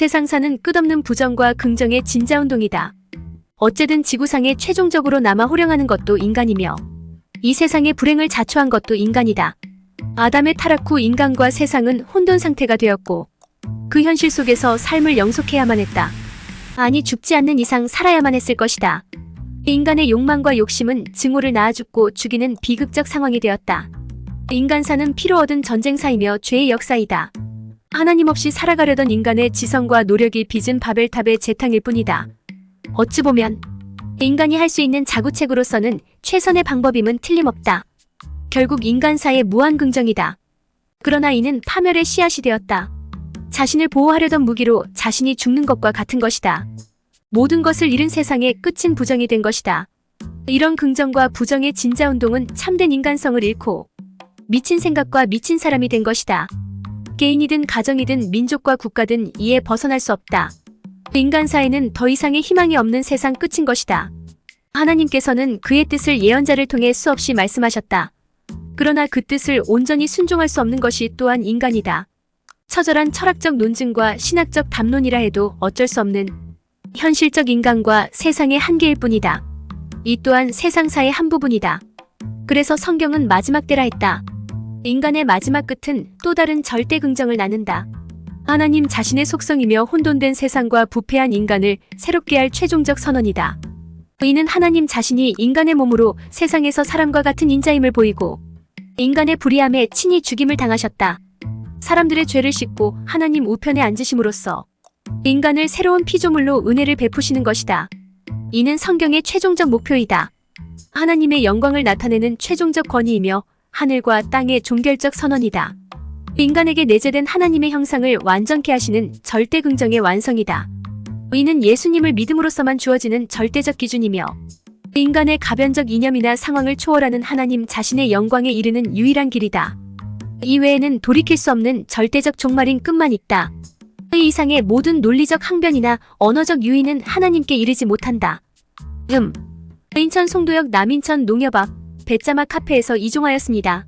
세상사는 끝없는 부정과 긍정의 진자운동이다. 어째든 지구상에 최종적으로 남아 호령하는 것도 인간이며 이 세상의 불행을 자초한 것도 인간이다. 아담의 타락 후 인간과 세상은 혼돈 상태가 되었고 그 현실 속에서 삶을 영속해야만 했다. 아니 죽지 않는 이상 살아야만 했을 것이다. 인간의 욕망과 욕심은 증오를 낳아 죽고 죽이는 비극적 상황이 되었다. 인간사는 피로 얻은 전쟁사이며 죄의 역사이다. 하나님 없이 살아가려던 인간의 지성과 노력이 빚은 바벨탑의 재탕일 뿐이다. 어찌 보면 인간이 할 수 있는 자구책으로서는 최선의 방법임은 틀림없다. 결국 인간사의 무한 긍정이다. 그러나 이는 파멸의 씨앗이 되었다. 자신을 보호하려던 무기로 자신이 죽는 것과 같은 것이다. 모든 것을 잃은 세상의 끝은 부정이 된 것이다. 이런 긍정과 부정의 진자운동은 참된 인간성을 잃고 미친 생각과 미친 사람이 된 것이다. 개인이든 가정이든 민족과 국가든 이에 벗어날 수 없다. 인간사에는 더 이상의 희망이 없는 세상 끝인 것이다. 하나님께서는 그의 뜻을 예언자를 통해 수없이 말씀하셨다. 그러나 그 뜻을 온전히 순종할 수 없는 것이 또한 인간이다. 처절한 철학적 논증과 신학적 담론이라 해도 어쩔 수 없는 현실적 인간과 세상의 한계일 뿐이다. 이 또한 세상사의 한 부분이다. 그래서 성경은 마지막 때라 했다. 인간의 마지막 끝은 또 다른 절대 긍정을 나눈다. 하나님 자신의 속성이며 혼돈된 세상과 부패한 인간을 새롭게 할 최종적 선언이다. 이는 하나님 자신이 인간의 몸으로 세상에서 사람과 같은 인자임을 보이고 인간의 불의함에 친히 죽임을 당하셨다. 사람들의 죄를 씻고 하나님 우편에 앉으심으로써 인간을 새로운 피조물로 은혜를 베푸시는 것이다. 이는 성경의 최종적 목표이다. 하나님의 영광을 나타내는 최종적 권위이며 하늘과 땅의 종결적 선언이다. 인간에게 내재된 하나님의 형상을 완전케 하시는 절대 긍정의 완성이다. 이는 예수님을 믿음으로써만 주어지는 절대적 기준이며 인간의 가변적 이념이나 상황을 초월하는 하나님 자신의 영광에 이르는 유일한 길이다. 이외에는 돌이킬 수 없는 절대적 종말인 끝만 있다. 이 이상의 모든 논리적 항변이나 언어적 유인은 하나님께 이르지 못한다. 음. 인천 송도역 남인천 농협 앞 배짜마 카페에서 이종하였습니다.